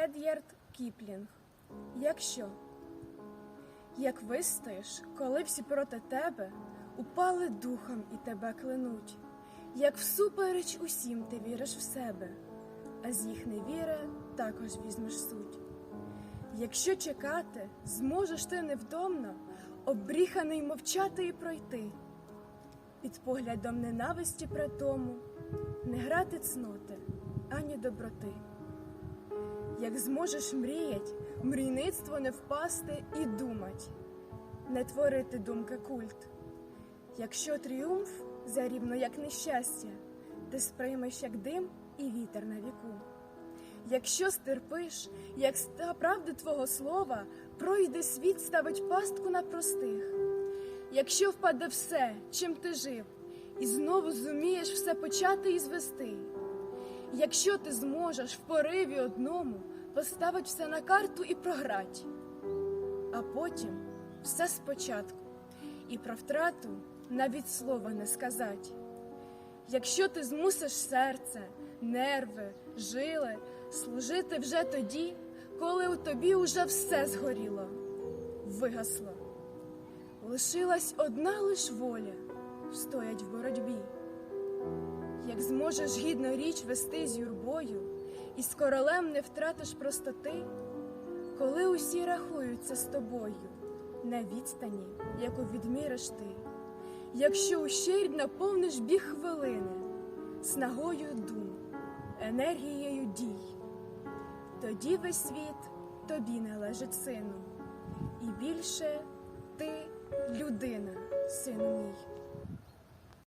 Ред'ярд Кіплінг. Якщо як вистоїш, коли всі проти тебе упали духом і тебе клянуть, як всупереч усім ти віриш в себе, а з їх невіри також візьмеш суть. Якщо чекати, зможеш ти невдомно, обріханий мовчати і пройти, під поглядом ненависті при тому, не грати цноти ані доброти. Як зможеш мріять, мрійництво не впасти і думать, не творити думки культ. Якщо тріумф зарівно як нещастя, ти сприймеш як дим і вітер на віку. Якщо стерпиш, як ста правди твого слова, пройде світ, ставить пастку на простих. Якщо впаде все, чим ти жив, і знову зумієш все почати і звести. Якщо ти зможеш в пориві одному поставить все на карту і програть, а потім все спочатку, і про втрату навіть слова не сказать. Якщо ти змусиш серце, нерви, жили служити вже тоді, коли у тобі уже все згоріло, вигасло, лишилась одна лиш воля, встоять в боротьбі. Як зможеш гідно річ вести з юрбою, і з королем не втратиш простоти, коли усі рахуються з тобою на відстані, яку відміриш ти, якщо ущерб наповниш біг хвилини, снагою дум, енергією дій, тоді весь світ тобі належить сину, і більше ти людина.